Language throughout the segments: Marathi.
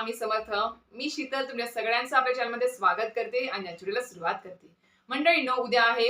स्वामी समर्थ. मी शीतल तुमच्या सगळ्यांचं आपल्या चॅनलमध्ये स्वागत करते आणि या सुरुवात करते. मंडळी नऊ उद्या आहे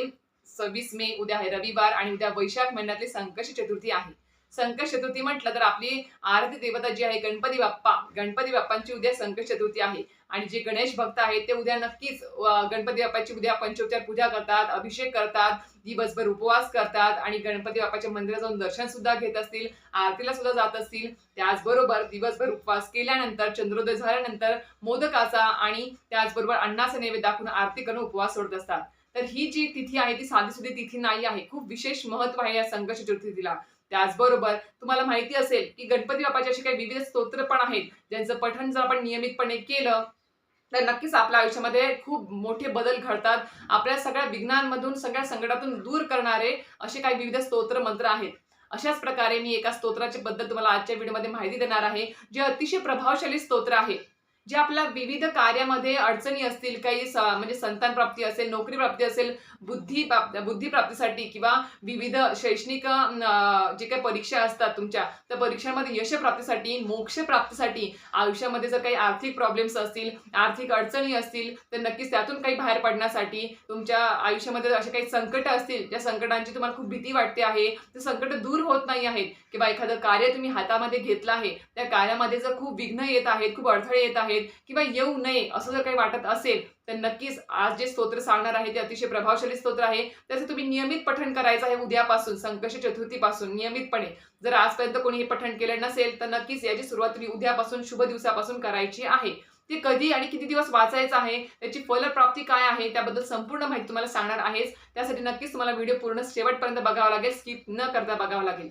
सव्वीस मे उद्या आहे रविवार आणि उद्या वैशाख महिन्यातली संकष्ट चतुर्थी आहे. संकट चतुर्थी म्हटलं तर आपली आरती देवता जी आहे गणपती बाप्पा गणपती बाप्पांची उद्या संकट चतुर्थी आहे. आणि जे गणेश भक्त आहेत ते उद्या नक्कीच गणपती बाप्पाची उद्या पंचोपचार पूजा करतात अभिषेक करतात दिवसभर उपवास करतात आणि गणपती बाप्पाच्या मंदिरात जाऊन दर्शन सुद्धा घेत असतील आरतीला सुद्धा जात असतील. त्याचबरोबर दिवसभर उपवास केल्यानंतर चंद्रोदय झाल्यानंतर मोदकाचा आणि त्याचबरोबर अण्णाचा नैवेद्य दाखवून आरती करून उपवास सोडत असतात. तर ही जी तिथी आहे ती साधी सुधी तिथी नाही आहे. खूप विशेष महत्त्व आहे या संकट चतुर्थीला त्याचबरोबर तुम्हाला माहिती असेल की गणपती बाप्पाचे असे काही विविध स्तोत्र पण आहेत ज्यांचं पठण जर आपण नियमितपणे केलं तर नक्कीच आपल्या आयुष्यामध्ये खूप मोठे बदल घडतात. आपल्या सगळ्या विघ्नांमधून सगळ्या संकटातून दूर करणारे असे काही विविध स्तोत्र मंत्र आहेत. अशाच प्रकारे मी एका स्तोत्राच्या बद्दल तुम्हाला आजच्या व्हिडिओमध्ये माहिती देणार आहे जे अतिशय प्रभावशाली स्तोत्र आहे. जे आपल्या विविध कार्यामध्ये अडचणी असतील काही स- म्हणजे संतान प्राप्ती असेल नोकरी प्राप्ती असेल बुद्धी प्राप्त बुद्धी प्राप्तीसाठी किंवा विविध शैक्षणिक जे काही परीक्षा असतात तुमच्या त्या परीक्षांमध्ये यश प्राप्तीसाठी मोक्ष प्राप्तीसाठी आयुष्यामध्ये जर काही आर्थिक प्रॉब्लेम्स असतील आर्थिक अडचणी असतील तर नक्कीच त्यातून काही बाहेर पडण्यासाठी तुमच्या आयुष्यामध्ये असे काही संकट असतील ज्या संकटांची तुम्हाला खूप भीती वाटते आहे ते संकट दूर होत नाही आहेत किंवा एखादं कार्य तुम्ही हातामध्ये घेतलं आहे त्या कार्यामध्ये जर खूप विघ्न येत आहेत खूप अडथळे येत आहेत किंवा येऊ नये असं जर काही वाटत असेल तर नक्कीच आज जे स्तोत्र सांगणार आहे ते अतिशय प्रभावशाली स्तोत्र आहे. त्याचं तुम्ही नियमित पठण करायचं आहे उद्यापासून संकष्ट चतुर्थीपासून नियमितपणे. जर आजपर्यंत कोणी हे पठण केलं नसेल तर नक्कीच याची सुरुवात तुम्ही उद्यापासून शुभ दिवसापासून करायची आहे. ते कधी आणि किती दिवस वाचायचं आहे त्याची फलप्राप्ती काय आहे त्याबद्दल संपूर्ण माहिती तुम्हाला सांगणार आहेच. त्यासाठी नक्कीच तुम्हाला व्हिडिओ पूर्ण शेवटपर्यंत बघावा लागेल स्किप न करता बघावं लागेल.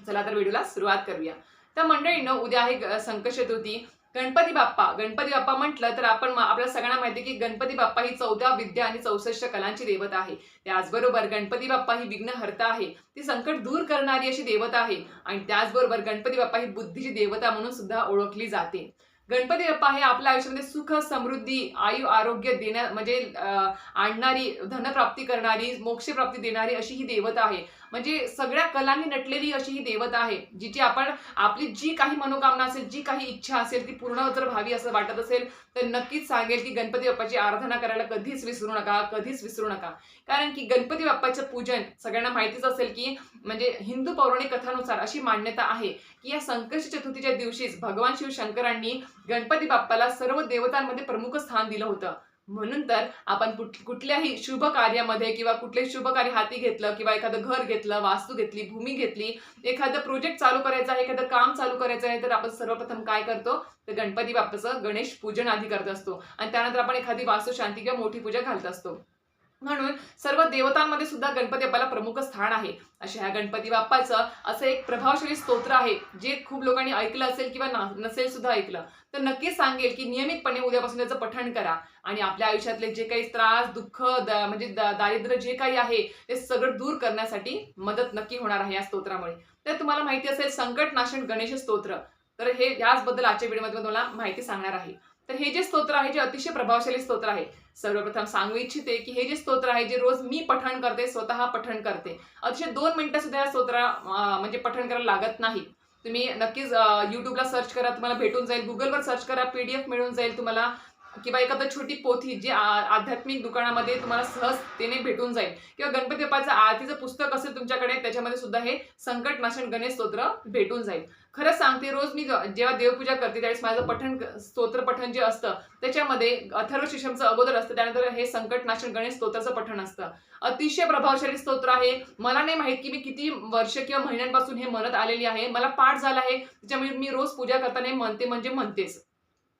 चला तर व्हिडिओला सुरुवात करूया. तर मंडळीनं उद्या आहे संकट संकष्ट चतुर्थी. गणपती बाप्पा. गणपती बाप्पा म्हटलं तर आपण आपल्या आपल्याला सगळ्यांना माहिती की गणपती बाप्पा ही चौदा विद्या आणि चौसष्ट कलांची देवता आहे. त्याचबरोबर गणपती बाप्पा ही विघ्नहर्ता आहे. ती संकट दूर करणारी अशी देवता आहे. आणि त्याचबरोबर गणपती बाप्पा ही बुद्धीची देवता म्हणून सुद्धा ओळखली जाते. गणपती बाप्पा हे आपल्या आयुष्यामध्ये सुख समृद्धी आयु आरोग्य देण्या म्हणजे आणणारी धनप्राप्ती करणारी मोक्षप्राप्ती देणारी अशी ही देवता आहे. म्हणजे सगळ्या कलांनी नटलेली अशी ही देवता आहे जिची आपण आपली जी काही मनोकामना असेल जी काही इच्छा असेल ती पूर्ण जर व्हावी असं वाटत असेल तर नक्कीच सांगेल की गणपती बाप्पाची आराधना करायला कधीच विसरू नका कधीच विसरू नका. कारण की गणपती बाप्पाचं पूजन सगळ्यांना माहितीच असेल की म्हणजे हिंदू पौराणिक कथानुसार अशी मान्यता आहे की या संकष्ट चतुर्थीच्या दिवशीच भगवान शिवशंकरांनी गणपती बाप्पाला सर्व देवतांमध्ये प्रमुख स्थान दिलं होतं. म्हणून तर आपण कुठल्याही शुभ कार्यामध्ये किंवा कुठलेही शुभ कार्य हाती घेतलं किंवा एखादं घर घेतलं वास्तू घेतली भूमी घेतली एखादं प्रोजेक्ट चालू करायचं आहे एखादं काम चालू करायचं आहे तर आपण सर्वप्रथम काय करतो? तर गणपती बाप्पाचं गणेश पूजन आधी करत असतो. आणि त्यानंतर आपण एखादी वास्तू शांती किंवा मोठी पूजा घालत असतो. म्हणून सर्व देवतांमध्ये सुद्धा गणपती बाप्पाला प्रमुख स्थान आहे. अशा ह्या गणपती बाप्पाचं असं एक प्रभावशाली स्तोत्र आहे जे खूप लोकांनी ऐकलं असेल किंवा नसेल सुद्धा ऐकलं. तर नक्कीच सांगेल की नियमितपणे उद्यापासून त्याचं पठण करा आणि आपल्या आयुष्यातले जे काही त्रास दुःख द- म्हणजे दा- दारिद्र्य जे काही आहे ते सगळं दूर करण्यासाठी मदत नक्की होणार आहे या स्तोत्रामुळे. तर तुम्हाला माहिती असेल संकट नाशन गणेश स्तोत्र. तर हे याचबद्दल आजच्या व्हिडिओमध्ये तुम्हाला माहिती सांगणार आहे. तर हे जे स्तोत्र आहे जे अतिशय प्रभावशाली स्तोत्र आहे सर्वप्रथम सांगू इच्छिते की हे जे स्तोत्र आहे जे रोज मी पठण करते स्वतः पठण करते. अतिशय दोन मिनटं सुद्धा या स्तोत्र म्हणजे पठण करायला लागत नाही तुम्ही नक्कीच यूट्यूबला सर्च करा तुम्हाला भेटून जाईल. गुगलवर सर्च करा पीडीएफ मिळून जाईल तुम्हाला. किंवा एखादं छोटी पोथी जी आध्यात्मिक दुकानामध्ये तुम्हाला सहजतेने भेटून जाईल. किंवा गणपती बाप्पाचं आरतीचं पुस्तक असेल तुमच्याकडे त्याच्यामध्ये सुद्धा हे संकट नाशन गणेश स्तोत्र भेटून जाईल. खरंच सांगते रोज मी जेव्हा देवपूजा करते त्यावेळेस माझं पठण स्तोत्र पठण जे असतं त्याच्यामध्ये अथर्व शिशमचं अगोदर असतं त्यानंतर हे संकट नाशन गणेश स्तोत्राचं पठण असतं. अतिशय प्रभावशाली स्तोत्र आहे. मला नाही माहीत की मी किती वर्ष किंवा महिन्यांपासून हे म्हणत आलेली आहे. मला पाठ झाला आहे त्याच्यामुळे मी रोज पूजा करताना म्हणते म्हणजे म्हणतेच.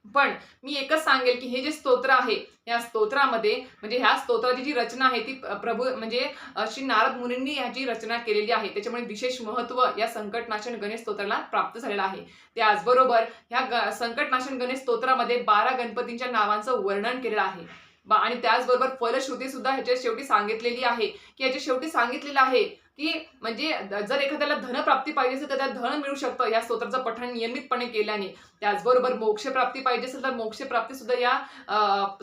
पण मी एकच सांगेल की हे जे स्तोत्र आहे या स्तोत्रामध्ये म्हणजे ह्या स्तोत्राची जी रचना आहे ती प्रभू म्हणजे श्री नारद मुनींनी ह्याची रचना केलेली आहे. त्याच्यामुळे विशेष महत्त्व या संकटनाशन गणेश स्तोत्राला प्राप्त झालेलं आहे. त्याचबरोबर ह्या ग संकटनाशन गणेश स्तोत्रामध्ये बारा गणपतींच्या नावांचं वर्णन केलेलं आहे. बा- आणि त्याचबरोबर फलश्रुती सुद्धा ह्याच्या शेवटी सांगितलेली आहे की ह्याच्या शेवटी सांगितलेलं आहे की म्हणजे जर एखाद्याला धनप्राप्ती पाहिजे असेल तर त्याला धन मिळू शकतं. या स्तोत्राचं पठण नियमितपणे केल्याने. त्याचबरोबर मोक्षप्राप्ती पाहिजे असेल तर मोक्षप्राप्ती सुद्धा या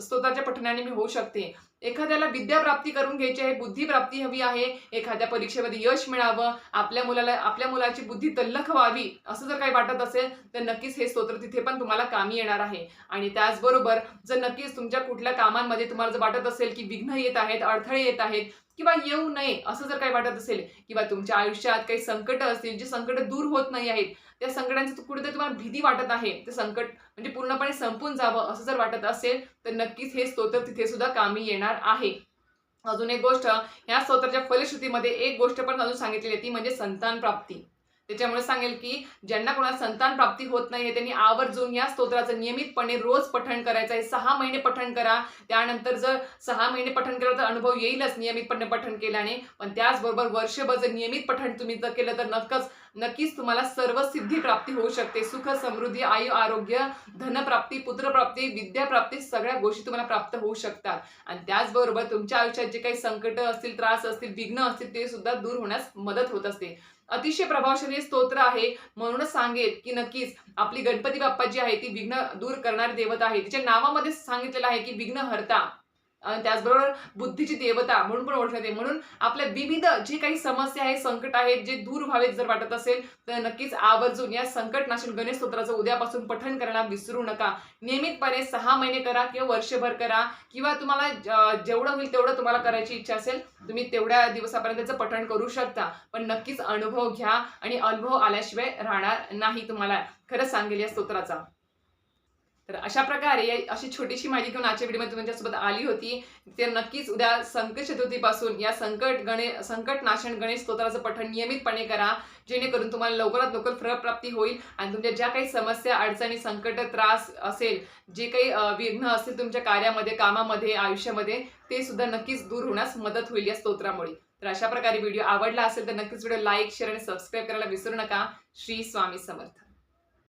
स्तोत्राच्या पठणाने मी होऊ शकते. एखाद्याला विद्याप्राप्ती करून घ्यायची आहे बुद्धी प्राप्ती हवी आहे एखाद्या परीक्षेमध्ये यश मिळावं आपल्या मुलाला आपल्या मुलाची बुद्धी तल्लख व्हावी असं जर काही वाटत असेल तर नक्कीच हे स्तोत्र तिथे पण तुम्हाला कामी येणार आहे. आणि त्याचबरोबर जर नक्कीच तुमच्या कुठल्या कामांमध्ये तुम्हाला जर वाटत असेल की विघ्न येत आहेत अडथळे येत आहेत किंवा येऊ नये असं जर काही वाटत असेल किंवा तुमच्या आयुष्यात काही संकट असतील जी संकट दूर होत नाही आहेत त्या संकटांची कुठेतरी तुम्हाला भीती वाटत आहे ते संकट म्हणजे पूर्णपणे संपून जावं असं जर वाटत असेल तर नक्कीच हे स्तोत्र तिथे सुद्धा कामी येणार आहे. अजून एक गोष्ट ह्या स्तोत्राच्या फलश्रुतीमध्ये एक गोष्ट पण अजून सांगितलेली आहे ती म्हणजे संतान प्राप्ती. त्याच्यामुळे सांगेल की ज्यांना कोणाला संतान प्राप्ती होत नाहीये त्यांनी आवर्जून या स्तोत्राचं नियमितपणे रोज पठण करायचं आहे. सहा महिने पठण करा. त्यानंतर जर सहा महिने पठण केलं तर अनुभव येईलच नियमितपणे पठण केल्याने. पण त्याचबरोबर वर्षभर जर नियमित पठण तुम्ही जर केलं तर नक्कच नक्कीच तुम्हाला सर्व सिद्धी प्राप्ती होऊ शकते. सुख समृद्धी आयु आरोग्य धनप्राप्ती पुत्रप्राप्ती विद्याप्राप्ती सगळ्या गोष्टी तुम्हाला प्राप्त होऊ शकतात. आणि त्याचबरोबर तुमच्या आयुष्यात जे काही संकट असतील त्रास असतील विघ्न असतील ते सुद्धा दूर होण्यास मदत होत असते. अतिशय प्रभावशाली स्तोत्र आहे. म्हणूनच सांगेल की नक्कीच आपली गणपती बाप्पा जी आहे ती विघ्न दूर करणारी देवता आहे तिच्या नावामध्ये सांगितलेलं आहे की विघ्न हरता त्याचबरोबर बुद्धीची देवता म्हणून पण ओळखण्यात येते म्हणून आपल्या विविध जे काही समस्या आहे संकट आहेत जे दूर व्हावेत जर वाटत असेल तर नक्कीच आवर्जून या संकटनाशन गणेश स्तोत्राचं उद्यापासून पठण करायला विसरू नका. नियमितपणे सहा महिने करा किंवा वर्षभर करा किंवा तुम्हाला जेवढं होईल तेवढं तुम्हाला करायची इच्छा असेल तुम्ही तेवढ्या दिवसापर्यंत त्याचं पठण करू शकता. पण नक्कीच अनुभव घ्या आणि अनुभव आल्याशिवाय राहणार नाही तुम्हाला. खरंच सांगेल या स्तोत्राचा. तर अशा प्रकारे अशी छोटीशी माहिती घेऊन आजच्या व्हिडिओमध्ये तुमच्यासोबत आली होती. ते नक्कीच उद्या संकट चतुर्थीपासून या संकट गणे संकट नाशन गणेश स्तोत्राचं पठण नियमितपणे करा. जेणेकरून तुम्हाला लवकरात लवकर फळप्राप्ती होईल आणि तुमच्या ज्या काही समस्या अडचणी संकट त्रास असेल जे काही विघ्न असेल तुमच्या कार्यामध्ये कामामध्ये आयुष्यामध्ये ते सुद्धा नक्कीच दूर होण्यास मदत होईल या स्तोत्रामुळे. तर अशा प्रकारे व्हिडिओ आवडला असेल तर नक्कीच व्हिडिओ लाईक शेअर आणि सबस्क्राईब करायला विसरू नका. श्री स्वामी समर्थ.